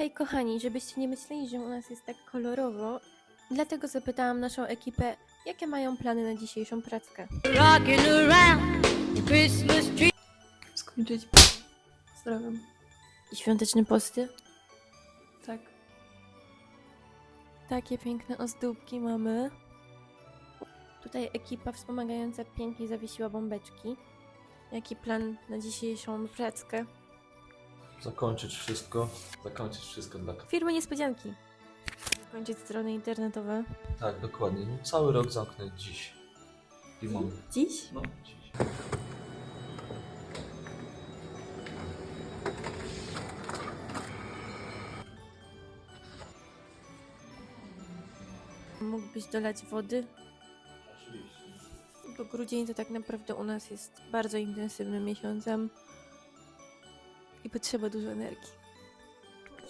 Hej kochani, żebyście nie myśleli, że u nas jest tak kolorowo, dlatego zapytałam naszą ekipę, jakie mają plany na dzisiejszą prackę. Skończyć. Pozdrawiam. I świąteczne posty? Tak. Takie piękne ozdóbki mamy. Tutaj ekipa wspomagająca pięknie zawiesiła bombeczki. Jaki plan na dzisiejszą prackę? Zakończyć wszystko. Zakończyć wszystko dla. Firmy niespodzianki. Kończyć strony internetowe. Tak, dokładnie. No, cały rok zamknę dziś. I mam. Dziś? No, dziś. Mógłbyś dolać wody? Oczywiście. Bo grudzień to tak naprawdę u nas jest bardzo intensywnym miesiącem i potrzeba dużo energii.